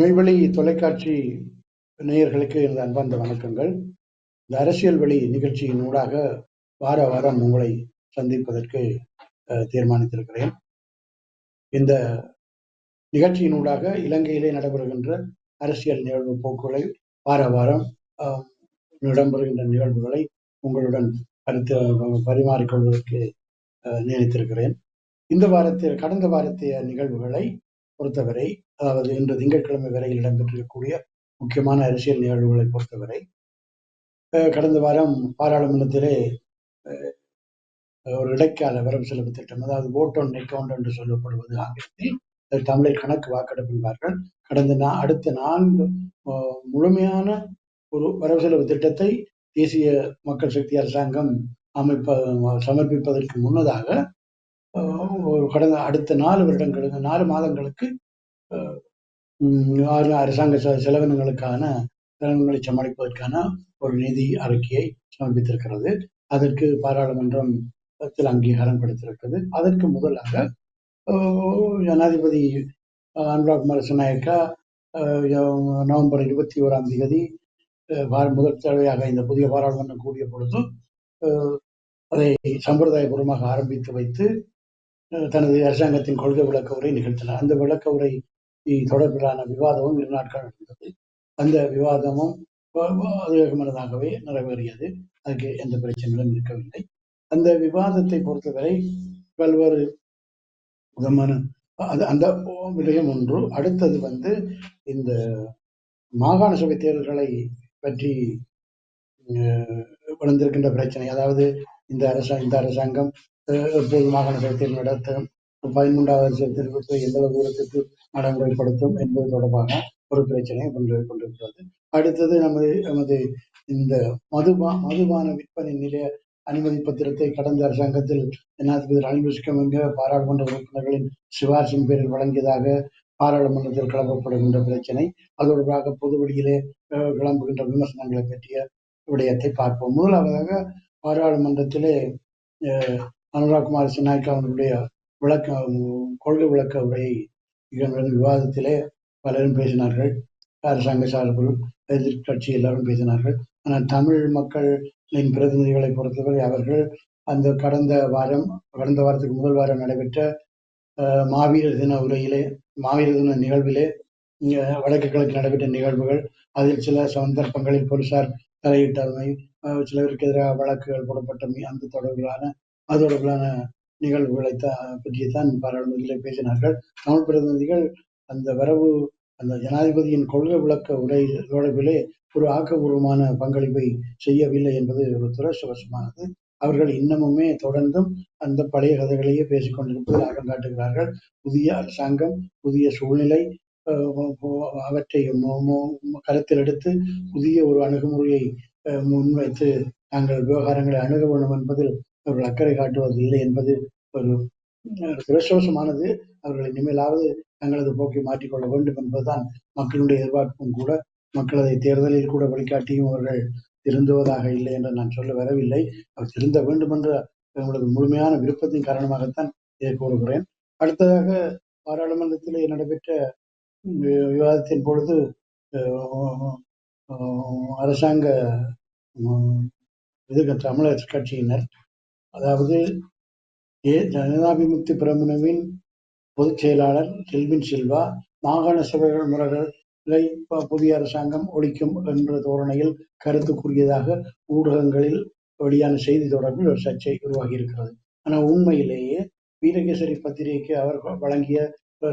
மெய்வழி தொலைக்காட்சி நேயர்களுக்கு எனது அன்பார்ந்த வணக்கங்கள். இந்த அரசியல் வழி நிகழ்ச்சியின் ஊடாக வார வாரம் உங்களை சந்திப்பதற்கு தீர்மானித்திருக்கிறேன். இந்த நிகழ்ச்சியின் ஊடாக இலங்கையிலே நடைபெறுகின்ற அரசியல் நிகழ்வு போக்குகளை வார வாரம் அஹ், இடம்பெறுகின்ற நிகழ்வுகளை உங்களுடன் கருத்து பரிமாறிக்கொள்வதற்கு நினைத்திருக்கிறேன் இந்த வாரத்தில் கடந்த வாரத்திய நிகழ்வுகளை பொறுத்தவரை அதாவது இன்று திங்கட்கிழமை வரையில் இடம்பெற்றிருக்கக்கூடிய முக்கியமான அரசியல் நிகழ்வுகளை பொறுத்தவரை கடந்த வாரம் பாராளுமன்றத்திலே ஒரு இடைக்கால வரவு செலவு திட்டம் அதாவது vote on account என்று சொல்லப்படுவது ஆங்கிலத்தில் தமிழில் கணக்கு வாக்கெடுப்பு என்பார்கள். கடந்த நா அடுத்த நான்கு முழுமையான ஒரு வரவு செலவு திட்டத்தை தேசிய மக்கள் சக்தி அரசாங்கம் அமைப்ப சமர்ப்பிப்பதற்கு முன்னதாக ஒரு கடந்த அடுத்த நாலு வருடங்களுக்கு நாலு மாதங்களுக்கு அரசாங்க செ- செலவினங்களுக்கான செலவினங்களை சமாளிப்பதற்கான ஒரு நிதி அறிக்கையை சமர்ப்பித்திருக்கிறது. அதற்கு பாராளுமன்றம் அங்கீகாரம் கொடுத்திருக்கிறது. அதற்கு முதலாக ஜனாதிபதி அனுராக் மரசநாயக்கா அஹ், நவம்பர் இருபத்தி ஓராம் தேதி முதல் தடவையாக இந்த புதிய பாராளுமன்றம் கூடிய பொழுது அதை சம்பிரதாயபூர்வமாக ஆரம்பித்து வைத்து தனது அரசாங்கத்தின் கொள்கை விளக்க உரை நிகழ்த்தினார். அந்த விளக்க உரை தொடர்பிலான விவாதமும் இரு நாட்கள் நடந்தது. அந்த விவாதமும் வ- நிறைவேறியது. அதுக்கு எந்த பிரச்சனைகளும் இருக்கவில்லை. அந்த விவாதத்தை பொறுத்தவரை பல்வேறு விதமான அது அந்த விடயம் ஒன்று. அடுத்தது வந்து இந்த மாகாண சபை தேர்தல்களை பற்றி அஹ், வளர்ந்திருக்கின்ற பிரச்சனை. அதாவது இந்த அரசாங்க இந்த அரசாங்கம் எப்போது மாகாண சபை தேர்தல் நடத்தும் பதிமூன்றாவது அரசியல் தெரிவித்து எந்த அளவு தூரத்திற்கு நடைமுறைப்படுத்தும் என்பது தொடர்பான ஒரு பிரச்சனை கொண்டு கொண்டிருக்கிறது. அடுத்தது நமது நமது இந்த மதுபா மதுபான விற்பனை நிலைய அனுமதி பத்திரத்தை கடந்த அரசாங்கத்தில் ஜனாதிபதி ரணில் விக்ரமசிங்க பாராளுமன்ற உறுப்பினர்களின் சிபாரிசின் பேரில் வழங்கியதாக பாராளுமன்றத்தில் கிளம்பப்படுகின்ற பிரச்சனை அதோடாக பொது வழியிலே கிளம்புகின்ற விமர்சனங்களை பற்றிய விடயத்தை பார்ப்போம். முதலாவதாக பாராளுமன்றத்திலே அனுராக் குமார் சின்னாய்க்கா அவர்களுடைய விளக்க கொள்கை விளக்க உரை நிகழ்ந்த விவாதத்திலே பலரும் பேசினார்கள். அரசாங்க சார்பில் எதிர்கட்சி எல்லாரும் பேசினார்கள். ஆனால் தமிழ் மக்களின் பிரதிநிதிகளை பொறுத்தவரை அவர்கள் அந்த கடந்த வாரம் கடந்த வாரத்துக்கு முதல் வாரம் நடைபெற்ற மாவீரர் தின உரையிலே மாவீரர் தின நிகழ்விலே வடக்கு கிழக்கு நடைபெற்ற நிகழ்வுகள் அதில் சில சந்தர்ப்பங்களில் போலீசார் தலையிட்டமை சிலருக்கு எதிராக வழக்குகள் போடப்பட்டமை அந்த தொடர்பிலான அது தொடர்பிலான நிகழ்வுகளை தான் பற்றித்தான் பாராளுமன்றத்திலே பேசினார்கள். தமிழ் பிரதிநிதிகள் அந்த வரவு அந்த ஜனாதிபதியின் கொள்கை விளக்க உரை தொடர்பிலே ஒரு ஆக்கப்பூர்வமான பங்களிப்பை செய்யவில்லை என்பது ஒரு துரசுவசமானது அவர்கள் இன்னமுமே தொடர்ந்தும் அந்த பழைய கதைகளையே பேசிக்கொண்டிருப்பது ஆக்கம் காட்டுகிறார்கள். புதிய அரசாங்கம் புதிய சூழ்நிலை அவற்றை கருத்தில் எடுத்து புதிய ஒரு அணுகுமுறையை முன்வைத்து நாங்கள் விவகாரங்களை அணுக வேண்டும் என்பதில் அவர்கள் அக்கறை காட்டுவதில்லை என்பது ஒரு துரதிருஷ்டவசமானது அவர்கள் இனிமேலாவது தங்களது போக்கை மாற்றிக்கொள்ள வேண்டும் என்பதுதான் மக்களுடைய எதிர்பார்ப்பும் கூட. மக்கள் அதை தேர்தலில் கூட வழிகாட்டியும் அவர்கள் திருந்துவதாக இல்லை என்று நான் சொல்ல வரவில்லை. அவர் திருந்த வேண்டும் என்ற எங்களது முழுமையான விருப்பத்தின் காரணமாகத்தான் இதை கூறுகிறேன். அடுத்ததாக பாராளுமன்றத்திலே நடைபெற்ற விவாதத்தின் பொழுது அரசாங்க இது தமிழர் கட்சியினர் அதாவது ஏ ஜனதாபிமுக்தி பிரமுனவின் பொதுச் செயலாளர் செல்வின் சில்வா மாகாண சபைகள் முறைகளை புதிய அரசாங்கம் ஒழிக்கும் என்ற தோரணையில் கருத்து கூறியதாக ஊடகங்களில் வெளியான செய்தி தொடர்பில் ஒரு சர்ச்சை உருவாகி இருக்கிறது ஆனால் உண்மையிலேயே வீரகேசரி பத்திரிகைக்கு அவர் வழங்கிய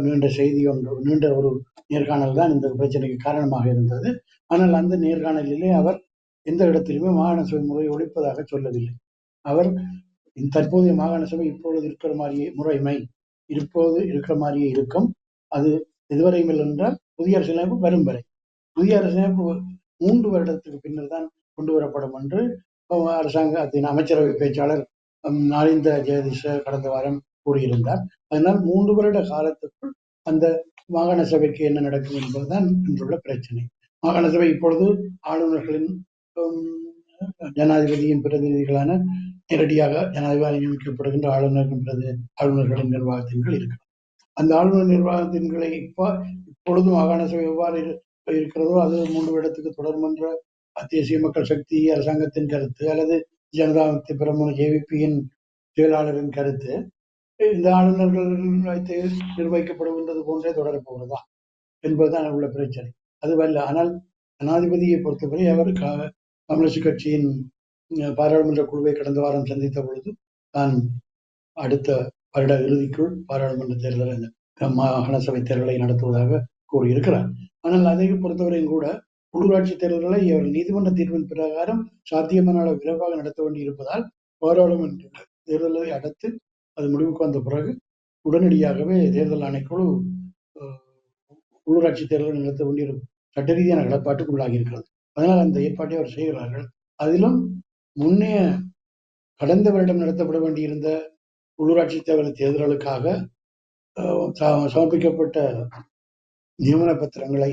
நீண்ட செய்தி ஒன்று நீண்ட ஒரு நேர்காணல் தான் இந்த பிரச்சனைக்கு காரணமாக இருந்தது. ஆனால் அந்த நேர்காணலிலே அவர் எந்த இடத்திலுமே மாகாண சபை முறையை ஒழிப்பதாக சொல்லவில்லை. அவர் இந்த தற்போதைய மாகாண சபை இப்பொழுது இருக்கிற மாதிரியே முறைமை இப்போது இருக்கிற மாதிரியே இருக்கும். அது எதுவரையும் இல்லை என்றால் புதிய அரசியலமைப்பு வரும் வரை. புதிய அரசியலமைப்பு மூன்று வருடத்துக்கு பின்னர் தான் கொண்டு வரப்படும் என்று அரசாங்கத்தின் அமைச்சரவை பேச்சாளர் ஹம், நாளிந்த ஜெயதிஷ கடந்த வாரம் கூறியிருந்தார். அதனால் மூன்று வருட காலத்துக்குள் அந்த மாகாண சபைக்கு என்ன நடக்கும் என்பதுதான் இன்றுள்ள பிரச்சனை. மாகாண சபை இப்பொழுது ஆளுநர்களின் ஜனாதிபதியின் பிரதிநிதிகளான நேரடியாக ஜனாதிபதி நியமிக்கப்படுகின்ற ஆளுநர்கள் பிரதி ஆளுநர்களின் நிர்வாகத்தின்கள் இருக்கிறது அந்த ஆளுநர் நிர்வாகத்தின்களை இப்போ பொழுது மாகாண சபை எவ்வாறு இருக்கிறதோ அது மூன்று இடத்துக்கு தொடரும் என்ற தேசிய மக்கள் சக்தி அரசாங்கத்தின் கருத்து அல்லது ஜனதா பிரமுன ஜேவிபியின் செயலாளரின் கருத்து. இந்த ஆளுநர்கள் வைத்து நிர்வகிக்கப்படுகின்றது போன்றே தொடரப் போகிறதா என்பதுதான் உள்ள பிரச்சனை. அதுவல்ல ஆனால் ஜனாதிபதியை பொறுத்தவரை அவர் க- கம்யூனிஸ்ட் கட்சியின் பாராளுமன்ற குழுவை கடந்த வாரம் சந்தித்த பொழுது நான் அடுத்த வருட இறுதிக்குள் பாராளுமன்ற தேர்தலை மாகாண சபை தேர்தலை நடத்துவதாக கூறியிருக்கிறார். ஆனால் அதை பொறுத்தவரையும் கூட உள்ளூராட்சி தேர்தல்களை இவர் நீதிமன்ற தீர்வின் பிரகாரம் சாத்தியமான அளவு விரைவாக நடத்த வேண்டியிருப்பதால் பாராளுமன்ற தேர்தலை அடுத்து அது முடிவுக்கு வந்த பிறகு உடனடியாகவே தேர்தல் ஆணைக்குழு உள்ளூராட்சி தேர்தலை நடத்த வேண்டிய சட்ட ரீதியான கடப்பாட்டுக்குள்ளாகி இருக்கிறது அதனால் அந்த ஏற்பாட்டை அவர் செய்கிறார்கள். அதிலும் முன்னைய கடந்த வருடம் நடத்தப்பட வேண்டியிருந்த உள்ளூராட்சி தேர்தல் தேர்தல்களுக்காக ச- சமர்ப்பிக்கப்பட்ட நியமன பத்திரங்களை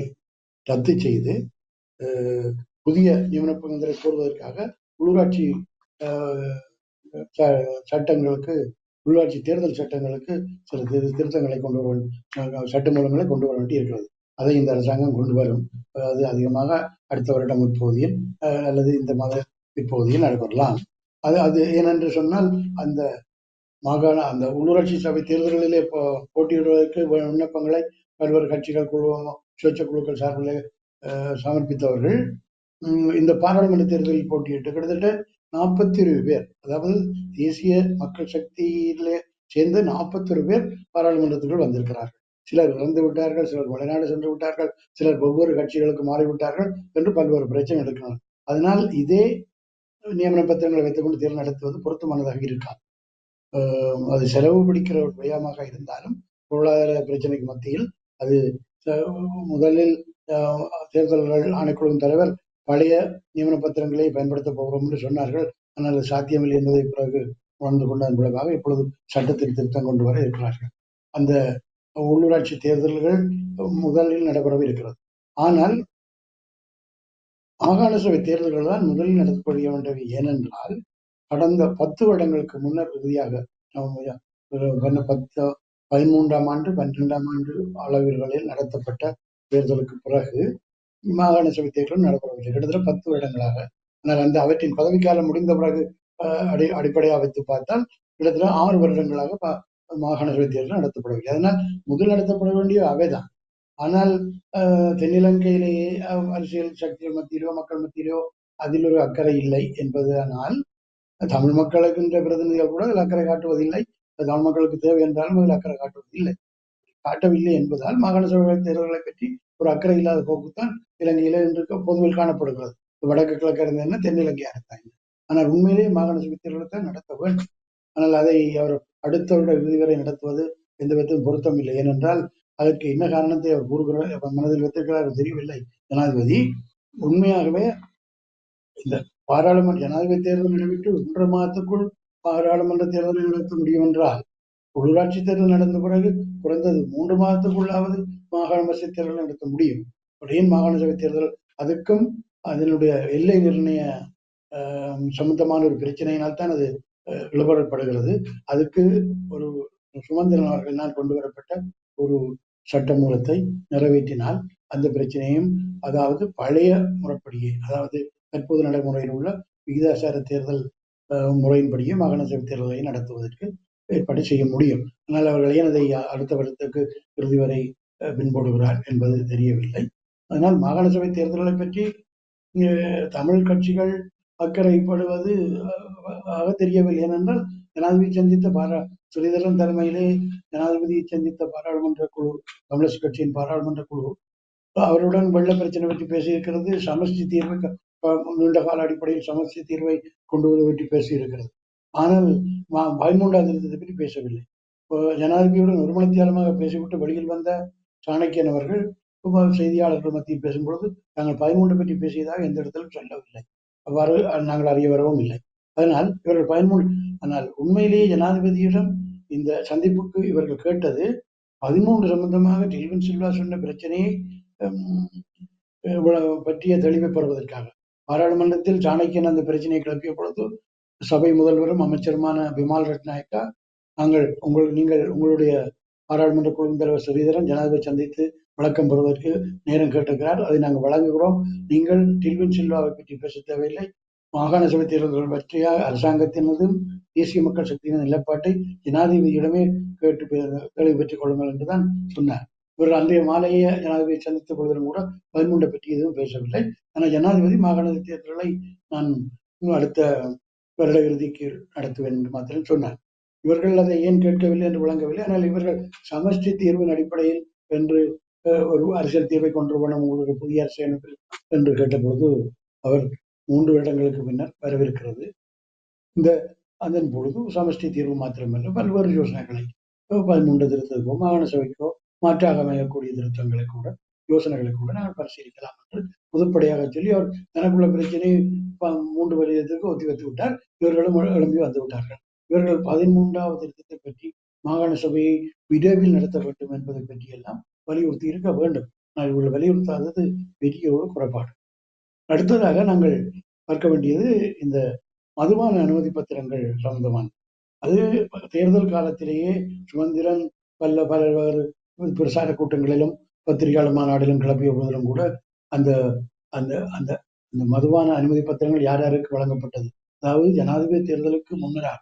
ரத்து செய்து புதிய நியமன பத்திரங்களை கோருவதற்காக உள்ளூராட்சி ச- சட்டங்களுக்கு உள்ளாட்சி தேர்தல் சட்டங்களுக்கு சில திரு- திருத்தங்களை கொண்டு வர சட்ட அஹ், சட்டமூலங்களை கொண்டு வர வேண்டி இருக்கிறது அதை இந்த அரசாங்கம் கொண்டு வரும். அது அதிகமாக அடுத்த வருடம் இப்போதியில் அல்லது இந்த மாத இப்பகுதியில் நடைபெறலாம்? அது அது ஏனென்று சொன்னால் அந்த மாகாண அந்த உள்ளூராட்சி சபை தேர்தல்களிலே போட்டியிடுவதற்கு விண்ணப்பங்களை பல்வேறு கட்சிகள் குழு சுயேட்சை குழுக்கள் சார்பில் சமர்ப்பித்தவர்கள் இந்த பாராளுமன்ற தேர்தலில் போட்டியிட்டு கிட்டத்தட்ட நாற்பத்தி இருபது பேர் அதாவது தேசிய மக்கள் சக்தியிலே சேர்ந்து நாற்பத்தொரு பேர் பாராளுமன்றத்துக்குள் வந்திருக்கிறார்கள். சிலர் இறந்து விட்டார்கள் சிலர் வெளிநாடு சென்று விட்டார்கள் சிலர் ஒவ்வொரு கட்சிகளுக்கு மாறிவிட்டார்கள் என்று பல்வேறு பிரச்சனை எடுக்கிறார்கள் அதனால் இதே நியமன பத்திரங்களை வைத்துக்கொண்டு தேர்தல் நடத்துவது பொருத்தமானதாக இருக்காது. ஆஹ் அது செலவு பிடிக்கிற ஒரு விடயமாக இருந்தாலும் பொருளாதார பிரச்சனைக்கு மத்தியில் அது முதலில் தேர்தல்கள் ஆணைக்குழுவின் தலைவர் பழைய நியமன பத்திரங்களை பயன்படுத்த போகிறோம் என்று சொன்னார்கள். ஆனால் அது சாத்தியமில்லை என்பதை பிறகு உணர்ந்து கொண்டதன் விளைவாக இப்பொழுது சட்டத்தில் திருத்தம் கொண்டு வர இருக்கிறார்கள். அந்த உள்ளூராட்சி தேர்தல்கள் முதலில் நடைபெறவே இருக்கிறது ஆனால் மாகாண சபை தேர்தல்கள் தான் முதலில் நடத்தப்பட வேண்டவை ஏனென்றால் கடந்த பத்து வருடங்களுக்கு முன்னர் இறுதியாக பத்து பதிமூன்றாம் ஆண்டு பன்னிரெண்டாம் ஆண்டு அளவில்களில் நடத்தப்பட்ட தேர்தலுக்கு பிறகு மாகாண சபை தேர்தலும் நடத்தப்படவில்லை கிட்டத்தட்ட பத்து வருடங்களாக. ஆனால் அந்த அவற்றின் பதவிக்காலம் முடிந்த பிறகு அடி அடிப்படையாக வைத்து பார்த்தால் கிட்டத்தட்ட ஆறு வருடங்களாக மாகாண சபை தேர்தல் நடத்தப்படவில்லை. அதனால் முதல் நடத்தப்பட வேண்டிய அவைதான். ஆனால் அஹ், தென்னிலங்கையிலேயே அரசியல் சக்திகள் மத்தியிலோ மக்கள் மத்தியிலோ அதில் ஒரு அக்கறை இல்லை என்பதனால் தமிழ் மக்களுக்கின்ற பிரதிநிதிகள் கூட அதில் அக்கறை காட்டுவதில்லை. தமிழ் மக்களுக்கு தேவை என்றாலும் அதில் அக்கறை காட்டுவதில்லை. காட்டவில்லை என்பதால் மாகாண சபை தேர்தல்களை பற்றி ஒரு அக்கறை இல்லாத போக்குத்தான் இலங்கையில இன்று பொதுவில் காணப்படுகிறது. வடக்கு கிழக்கு இருந்ததுன்னா தென்னிலங்கை அரசாங்கம் ஆனால் உண்மையிலேயே மாகாண சபை தேர்தலை தான் நடத்த வேண்டும். ஆனால் அதை அவர் அடுத்த வருட இறுதி வரை நடத்துவது எந்த விதத்திலும் பொருத்தம் இல்லை ஏனென்றால் அதற்கு என்ன காரணத்தை அவர் கூறுகிறார்? மனதில் வைத்திருக்கிறார் தெரியவில்லை. ஜனாதிபதி உண்மையாகவே இந்த பாராளுமன்ற ஜனாதிபதி தேர்தல் நடைபெற்று ஒன்றரை மாதத்துக்குள் பாராளுமன்ற தேர்தலை நடத்த முடியும் என்றால் உள்ளூராட்சி தேர்தல் நடந்த பிறகு குறைந்தது மூன்று மாதத்துக்குள்ளாவது மாகாண சபை தேர்தல் நடத்த முடியும். ஏன் மாகாண சபை தேர்தல் அதுக்கும் அதனுடைய எல்லை நிர்ணய ஆஹ், சம்பந்தமான ஒரு பிரச்சனையினால் தான் அது ஆஹ், இழுபடப்படுகிறது அதுக்கு ஒரு சுமந்திரன் அவர்களினால் கொண்டு வரப்பட்ட ஒரு சட்டமூலத்தை நிறைவேற்றினால் அந்த பிரச்சனையும் அதாவது பழைய முறைப்படியே அதாவது தற்போது நடைமுறையில் உள்ள விகிதாசார தேர்தல் முறையின்படியும் முறையின்படியே மாகாண சபை தேர்தலை நடத்துவதற்கு ஏற்பாடு செய்ய முடியும். ஆனால் அவர்கள் ஏன் அதை அடுத்த வருடத்துக்கு இறுதி வரை பின்பற்றுகிறார் என்பது தெரியவில்லை. அதனால் மாகாண சபை தேர்தல்களை பற்றி அஹ், தமிழ் கட்சிகள் அக்கறைப்படுவது ஆக தெரியவில்லை. ஏனென்றால் ஜனாதிபதி சந்தித்த பாரா ஸ்ரீதரன் தலைமையிலே ஜனாதிபதியை சந்தித்த பாராளுமன்ற குழு கம்யூனிஸ்ட் கட்சியின் பாராளுமன்ற குழு. அவருடன் வெள்ள பிரச்சனை பற்றி பேசியிருக்கிறது சமஷ்டி தீர்வை நீண்ட கால அடிப்படையில் சமஷ்டி தீர்வை கொண்டு வருவது பற்றி பேசியிருக்கிறது. ஆனால் பயமுண்டா திருத்தத்தை பற்றி பேசவில்லை. ஜனாதிபதியுடன் ஒருமனத்தியாலமாக பேசிவிட்டு வெளியில் வந்த சாணக்கியன் அவர்கள் செய்தியாளர்கள் மத்தியில் பேசும்பொழுது நாங்கள் பதிமூன்று பற்றி பேசியதாக எந்த இடத்திலும் சொல்லவில்லை. அவ்வாறு நாங்கள் அறிய வரவும் இல்லை. அதனால் இவர்கள் பதிமூன்று ஆனால் உண்மையிலேயே ஜனாதிபதியிடம் இந்த சந்திப்புக்கு இவர்கள் கேட்டது பதிமூன்று சம்பந்தமாக டில்வின் சில்வா சொன்ன பிரச்சனையை இவ்வளவு பற்றிய தெளிவை பெறுவதற்காக. பாராளுமன்றத்தில் சாணக்கியன் அந்த பிரச்சனையை கிளப்பிய பொழுது சபை முதல்வரும் அமைச்சருமான பிமால் ரட்நாயக்கா நாங்கள் உங்கள் நீங்கள் உங்களுடைய பாராளுமன்ற குழு தலைவர் ஸ்ரீதரன் ஜனாதிபதி சந்தித்து விளக்கம் பெறுவதற்கு நேரம் கேட்டிருக்கிறார். அதை நாங்கள் வழங்குகிறோம். நீங்கள் டில்வின் சில்வாவை பற்றி பேச தேவையில்லை. மாகாண சபை தேர்தல்கள் பற்றிய அரசாங்கத்தினதும் தேசிய மக்கள் சக்தியின் நிலைப்பாட்டை ஜனாதிபதியிடமே கேட்டு பெ- பெற்றுக் கொள்ளுங்கள் என்றுதான் சொன்னார். இவர் அன்றைய மாலையே ஜனாதிபதியை சந்தித்த பொழுதிலும் கூட பதிமூன்றை பற்றி எதுவும் பேசவில்லை. ஆனால் ஜனாதிபதி மாகாண தேர்தல்களை நான் அடுத்த வருட இறுதிக்கு நடத்துவேன் என்று மாத்திரம் சொன்னார். இவர்கள் அதை ஏன் கேட்கவில்லை என்று விளங்கவில்லை. ஆனால் இவர்கள் சமஷ்டி தீர்வின் அடிப்படையில் என்று ஒரு அரசியல் தீர்வை கொண்டு போன உங்களுக்கு புதிய அரசியல் என்று கேட்டபொழுது அவர் மூன்று வருடங்களுக்கு பின்னர் வரவிருக்கிறது. இந்த அதன் பொழுது சமஷ்டி தீர்வு மாத்திரமல்ல பல்வேறு யோசனைகளை பதிமூன்று திருத்தத்துக்கோ மாகாண சபைக்கோ மாற்றாக அமையக்கூடிய திருத்தங்களை கூட யோசனைகளை கூட நாங்கள் பரிசீலிக்கலாம் என்று பொதுப்படையாக சொல்லி அவர் தனக்குள்ள பிரச்சனை ப- மூன்று வருடத்திற்கு ஒத்தி வைத்து விட்டார். இவர்களும் எழும்பி வந்து விட்டார்கள். இவர்கள் பதிமூன்றாவது திருத்தத்தை பற்றி மாகாண சபையை விரைவில் நடத்த வேண்டும் என்பதை பற்றியெல்லாம் வலியுறுத்தி இருக்க வேண்டும். நான் இவர்கள் வலியுறுத்தாதது பெரிய ஒரு குறைபாடு. அடுத்ததாக நாங்கள் பார்க்க வேண்டியது இந்த மதுபான அனுமதி பத்திரங்கள் சம்பந்தமான. அது தேர்தல் காலத்திலேயே சுமந்திரன் பல பல்வேறு பிரசார கூட்டங்களிலும் பத்திரிகையாளர் மாநாடிலும் கிளப்பிய போதிலும் கூட அந்த அந்த அந்த இந்த மதுபான அனுமதி பத்திரங்கள் யார் யாருக்கு வழங்கப்பட்டது? அதாவது ஜனாதிபதி தேர்தலுக்கு முன்னராக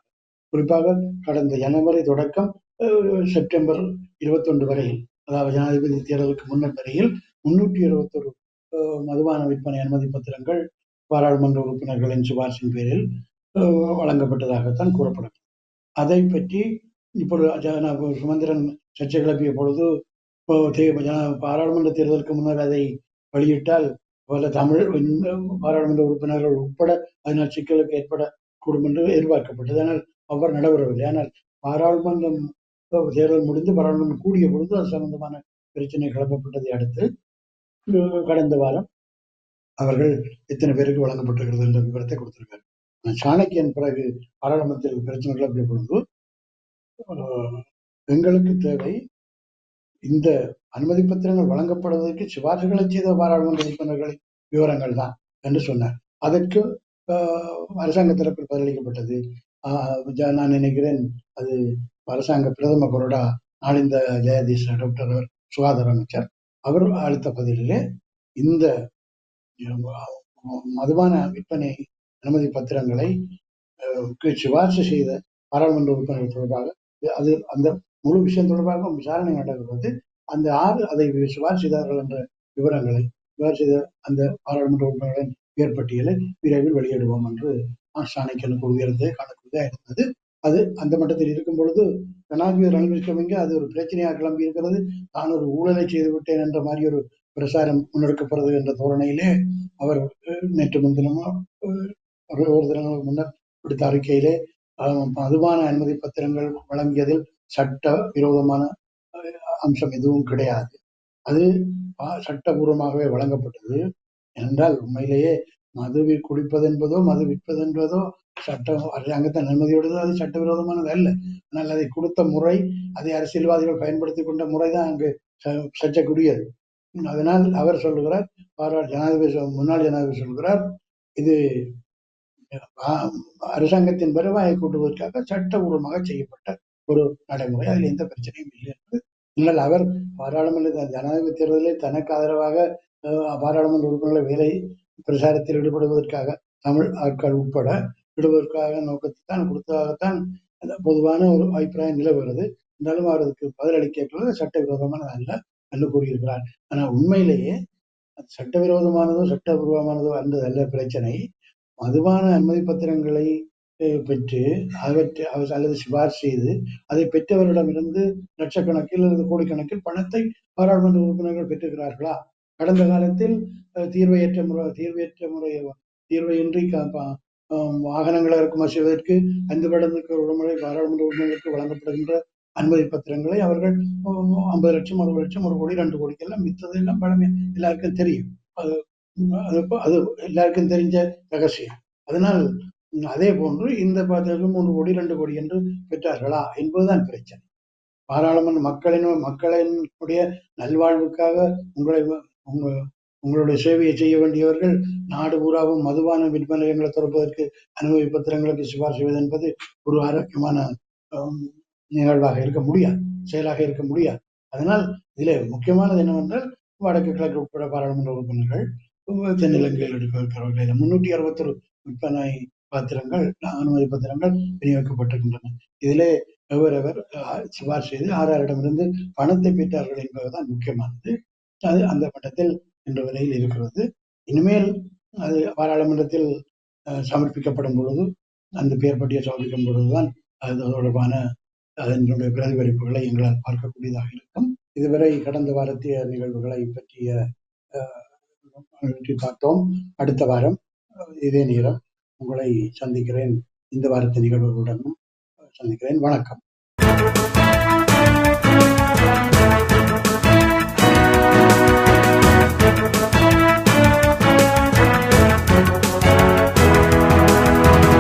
குறிப்பாக கடந்த ஜனவரி தொடக்கம் அஹ், செப்டம்பர் இருபத்தொன்று வரையில் அதாவது ஜனாதிபதி தேர்தலுக்கு முன்னர் வரையில் முன்னூற்றி இருபத்தொரு மதுபான விற்பனை அனுமதி பத்திரங்கள் பாராளுமன்ற உறுப்பினர்களின் சிபார்சின் பேரில் வழங்கப்பட்டதாகத்தான் கூறப்படும். அதை பற்றி இப்பொழுது சுமந்திரன் சர்ச்சை கிளப்பிய பொழுது பாராளுமன்ற தேர்தலுக்கு முன்னர் அதை வெளியிட்டால் பல தமிழ் பாராளுமன்ற உறுப்பினர்கள் உட்பட அதனால் சிக்கலுக்கு ஏற்படக்கூடும் என்று எதிர்பார்க்கப்பட்டது. ஆனால் அவ்வாறு நடைபெறவில்லை. ஆனால் பாராளுமன்றம் தேர்தல் முடிந்து பாராளுமன்றம் கூடிய பொழுது அது சம்பந்தமான பிரச்சனை கிளப்பப்பட்டதை அடுத்து கடந்த வாரம் அவர்கள் இத்தனை பேருக்கு வழங்கப்பட்டிருக்கிறது என்ற விவரத்தை கொடுத்திருக்காரு. சாணக்கியன் பிறகு பாராளுமன்றத்தில் பிரச்சனைகள் அப்படி பொழுது எங்களுக்கு தேவை இந்த அனுமதி பத்திரங்கள் வழங்கப்படுவதற்கு சிபார்சுகளை செய்த பாராளுமன்ற உறுப்பினர்களின் விவரங்கள் தான் என்று சொன்னார். அதற்கு ஆஹ், அரசாங்க தரப்பில் பதிலளிக்கப்பட்டது. ஆஹ், நான் நினைக்கிறேன் அது அரசாங்க பிரதம கொறடா நாளிந்த ஜெயதீஷ் டாக்டர் அவர் சுகாதார அமைச்சர் அவர் அளித்த பதிலிலே இந்த மதுபான விற்பனை அனுமதி பத்திரங்களை அஹ், சிபாரிசு செய்த பாராளுமன்ற உறுப்பினர்கள் தொடர்பாக அது அந்த முழு விஷயம் தொடர்பாக விசாரணை நடக்கிறது அந்த ஆறு அதை சிபாரிசு செய்தார்கள் என்ற விவரங்களை சிபாரிசு செய்த அந்த பாராளுமன்ற உறுப்பினர்களின் பெயர் பட்டியலை விரைவில் வெளியிடுவோம் என்று சாணக்கியனுக்கு உறுதியளித்ததை காணக்கூடியதாக இருந்தது. அது அந்த மட்டத்தில் இருக்கும் பொழுது ஜனாதிபதி ரணில் விக்ரமசிங்கே அது ஒரு பிரச்சனையாக கிளம்பி இருக்கிறது. நான் ஒரு ஊழலை செய்துவிட்டேன் என்ற மாதிரி ஒரு பிரசாரம் முன்னெடுக்கப்படுறது என்ற தோரணையிலே அவர் நேற்று முன்தினமோ ஒரு ஒரு தினங்களுக்கு முன்னர் விடுத்த அறிக்கையிலே அஹ், மதுபான அனுமதி பத்திரங்கள் வழங்கியதில் சட்ட விரோதமான அம்சம் எதுவும் கிடையாது. அது சட்டபூர்வமாகவே வழங்கப்பட்டது. என்றால் உண்மையிலேயே மது குடிப்பதென்பதோ குடிப்பது என்பதோ மது விற்பது என்பதோ சட்டம் அரசாங்கத்தின் அனுமதியோடு அது சட்டவிரோதமானது அல்ல ஆனால் அதை கொடுத்த முறை அதை அரசியல்வாதிகள் பயன்படுத்தி கொண்ட முறைதான் அங்கு சர்ச்சைக்குரியது. அதனால் அவர் சொல்லுகிறார் பாராட்டு ஜனாதிபதி முன்னாள் ஜனாதிபதி சொல்கிறார் இது அரசாங்கத்தின் வருவாயை கூட்டுவதற்காக சட்டபூர்வமாக செய்யப்பட்ட ஒரு நடைமுறை. அதில் எந்த பிரச்சனையும் இல்லை என்று ஆனால் அவர் பாராளுமன்ற ஜனாதிபதி தேர்தலில் தனக்கு ஆதரவாக பாராளுமன்ற உறுப்பினர்களை வேலை பிரசாரத்தில் ஈடுபடுவதற்காக தமிழ் ஆட்கள் உட்பட விடுவதற்காக நோக்கத்தைத்தான் கொடுத்ததாகத்தான் அந்த பொதுவான ஒரு அபிப்பிராயம் நிலவுகிறது. இருந்தாலும் அவர் அதுக்கு பதிலளிக்கிறது சட்டவிரோதமானது அல்ல என்று கூறியிருக்கிறார். ஆனால் உண்மையிலேயே சட்டவிரோதமானதோ சட்டபூர்வமானதோ அல்லது அல்ல பிரச்சனை. மதுபான அனுமதி பத்திரங்களை பெற்று அவற்றை அவர் அல்லது சிபாரிசு செய்து அதை பெற்றவரிடமிருந்து லட்சக்கணக்கில் அல்லது கோடிக்கணக்கில் பணத்தை பாராளுமன்ற உறுப்பினர்கள் பெற்றிருக்கிறார்களா? கடந்த காலத்தில் தீர்வையற்ற முறை தீர்வையற்ற முறை தீர்வையின்றி வாகனங்களை இறக்குமதி செய்வதற்கு? ஐந்து வருடங்களுக்கு ஒரு பாராளுமன்ற உறுப்பினர்களுக்கு வழங்கப்படுகின்ற அனுமதி பத்திரங்களை அவர்கள் ஐம்பது லட்சம் அறுபது லட்சம் ஒரு கோடி ரெண்டு கோடிக்கு எல்லாம் மித்தது எல்லாம் பழமை எல்லாருக்கும் தெரியும். அது அது அது எல்லாருக்கும் தெரிஞ்ச ரகசியம். அதனால் அதே போன்று இந்த பத்திரம் மூன்று கோடி ரெண்டு கோடி என்று பெற்றார்களா? என்பதுதான் பிரச்சனை. பாராளுமன்ற மக்களின் மக்களினுடைய நல்வாழ்வுக்காக உங்களை உங்கள் உங்களுடைய சேவையை செய்ய வேண்டியவர்கள் நாடு பூராவும் மதுபான விற்பனை நிலையங்களை திறப்பதற்கு அனுமதி பத்திரங்களுக்கு சிபார் செய்வது என்பது ஒரு ஆரோக்கியமான நிகழ்வாக இருக்க முடியாது செயலாக இருக்க முடியாது. அதனால் இதில் முக்கியமானது என்னவென்றால் வடக்கு கிழக்கு உட்பட பாராளுமன்ற உறுப்பினர்கள் தென்னிலங்கையில் எடுக்கிறவர்கள் முன்னூற்றி அறுபத்தொரு விற்பனை பத்திரங்கள் அனுமதி பத்திரங்கள் விநியோகிக்கப்பட்டிருக்கின்றன. இதிலே எவரவர் சிபார் செய்து ஆறாரிடமிருந்து பணத்தை பெற்றார்கள் என்பதுதான் முக்கியமானது. அது அந்த மட்டத்தில் என்ற வரையில் இருக்கிறது. இனிமேல் அது பாராளுமன்றத்தில் சமர்ப்பிக்கப்படும் பொழுது அந்த பெயர் பட்டியல் சமர்ப்பிக்கும் பொழுதுதான் அது தொடர்பான அதனுடைய பிரதிபலிப்புகளை எங்களால் பார்க்கக்கூடியதாக இருக்கும். இதுவரை கடந்த வாரத்திய நிகழ்வுகளை பற்றிய பார்த்தோம். அடுத்த வாரம் இதே நேரம் உங்களை சந்திக்கிறேன். இந்த வாரத்தின் நிகழ்வுகளுடனும் சந்திக்கிறேன். வணக்கம்.